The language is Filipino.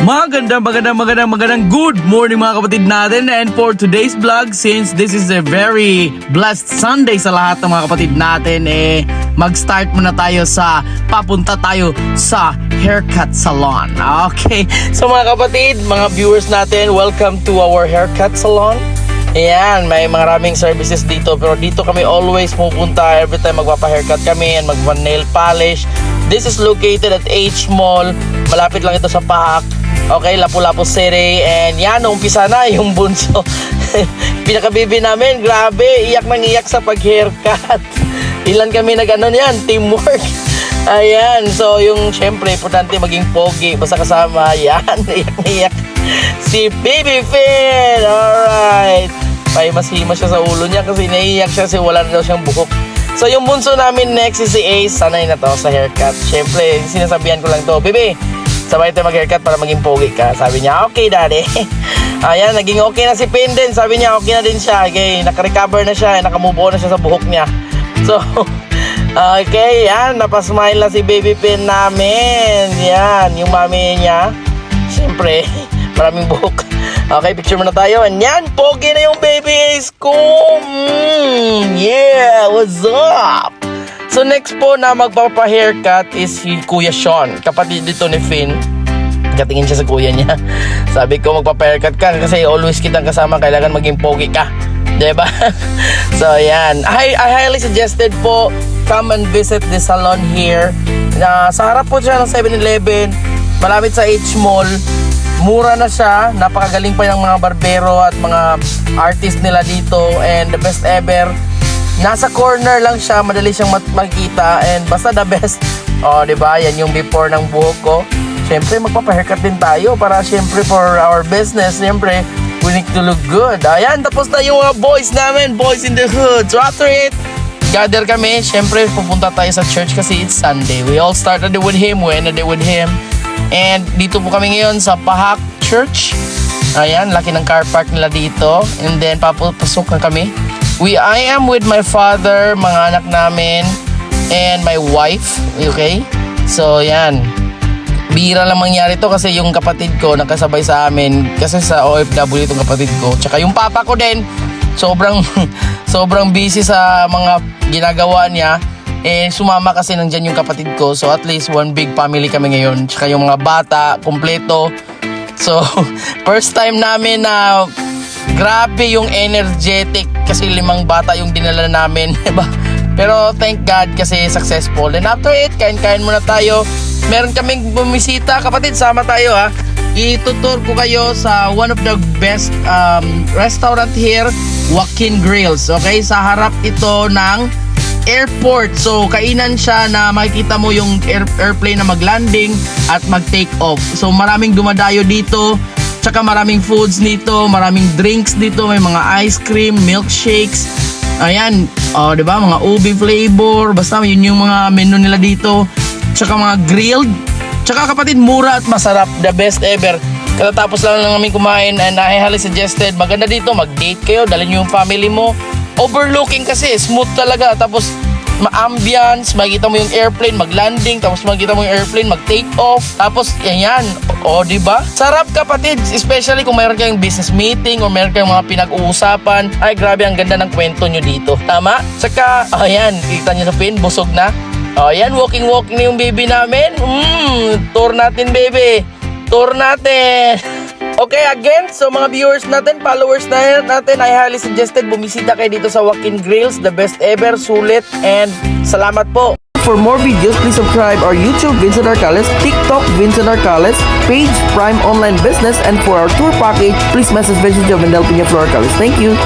Magandang, magandang, magandang, magandang good morning mga kapatid natin and for today's vlog since this is a very blessed Sunday sa lahat ng mga kapatid natin eh mag-start muna tayo sa papunta tayo sa haircut salon. Okay, so mga kapatid, mga viewers natin, welcome to our haircut salon. Ayan, may maraming services dito pero dito kami always pupunta every time magpapa-haircut kami and magpa-nail polish. This is located at H Mall. Malapit lang ito sa Pahak. Okay, Lapu-Lapu City. And yan, umpisa na yung bunso. Pinakabibi namin, grabe, iyak nang iyak sa pag-haircut. Ilan kami nag ano yan, teamwork. Ayan, so yung syempre, importante maging pogi. Basta kasama, yan, iyak na iyak. Si Baby Finn! Alright. Paimas-himas siya sa ulo niya kasi naiiyak siya kasi wala na daw siyang buhok. So yung bunso namin next is si Ace. Sanay na to sa haircut. Syempre, sinasabihan ko lang to, Bebe, sabay tayo mag-haircut para maging pogi ka. Sabi niya, okay daddy. Ayan, naging okay na si din. Sabi niya, okay na din siya. Okay, naka-recover na siya. Naka-move on na siya sa buhok niya. So, okay, yan. Napasmile na si baby Finn namin. Yan, yung mami niya. Siyempre, maraming buhok. Okay, picture muna tayo. And yan, pogi na yung baby ace ko. Mm, yeah, what's up? So next po na magpapa-haircut is si Kuya Sean. Kapatid dito ni Finn. Katingin siya sa kuya niya. Sabi ko magpapa-haircut ka kasi always kitang kasama. Kailangan maging pogi ka. 'Di ba? so yan. I, I highly suggested po come and visit the salon here. Na sa harap po siya ng 7-Eleven. Malapit sa H Mall. Mura na siya. Napakagaling pa ng mga barbero at mga artist nila dito. And the best ever. Nasa corner lang siya, madali siyang makikita and basta the best. Oh, 'di ba? Yan yung before ng buhok ko. Siyempre magpapa-haircut din tayo para siyempre for our business, siyempre we need to look good. Ayan, tapos na yung mga boys namin, boys in the hood. So after it, gather kami. Siyempre pupunta tayo sa church kasi it's Sunday. We all started with him, we ended it with him. And dito po kami ngayon sa Pahak Church. Ayan, laki ng car park nila dito. And then papapasok na kami. We I am with my father, mga anak namin, and my wife. Okay? So, yan. Bira lang mangyari to kasi yung kapatid ko nakasabay sa amin kasi sa OFW itong kapatid ko. Tsaka yung papa ko din, sobrang sobrang busy sa mga ginagawa niya. Eh, sumama kasi nandyan yung kapatid ko. So, at least one big family kami ngayon. Tsaka yung mga bata, kompleto. So, first time namin na grabe yung energetic kasi limang bata yung dinala namin, diba? Pero thank God kasi successful. And after it, kain-kain muna tayo. Meron kaming bumisita, kapatid, sama tayo ha. Itutur ko kayo sa one of the best um, restaurant here, Joaquin Grills. Okay, sa harap ito ng airport. So, kainan siya na makikita mo yung air, airplane na maglanding at mag-take off. So, maraming dumadayo dito. Tsaka maraming foods dito, maraming drinks dito, may mga ice cream, milkshakes. Ayan, oh, 'di ba? Mga ubi flavor, basta yun yung mga menu nila dito. Tsaka mga grilled. Tsaka kapatid, mura at masarap. The best ever. Katatapos lang lang namin kumain and I highly suggested, maganda dito, mag-date kayo, dalhin nyo yung family mo. Overlooking kasi, smooth talaga. Tapos, ma-ambience, makikita mo yung airplane mag-landing, tapos makikita mo yung airplane mag-take off. Tapos, yan yan. O, di ba? Sarap kapatid, especially kung mayroon kayong business meeting or mayroon kayong mga pinag-uusapan. Ay, grabe, ang ganda ng kwento nyo dito. Tama? Tsaka, ayan, kita nyo sa pin, busog na. O, yan, walking-walking na yung baby namin. Mmm, tour natin, baby. Tour natin. Okay, again, so mga viewers natin, followers na natin, I highly suggested bumisita kayo dito sa Joaquin Grills, the best ever, sulit, and salamat po. For more videos, please subscribe our YouTube Vincent Arcales, TikTok Vincent Arcales, page Prime Online Business, and for our tour package, please message Vincent Jovendel Piña Flor Arcales. Thank you!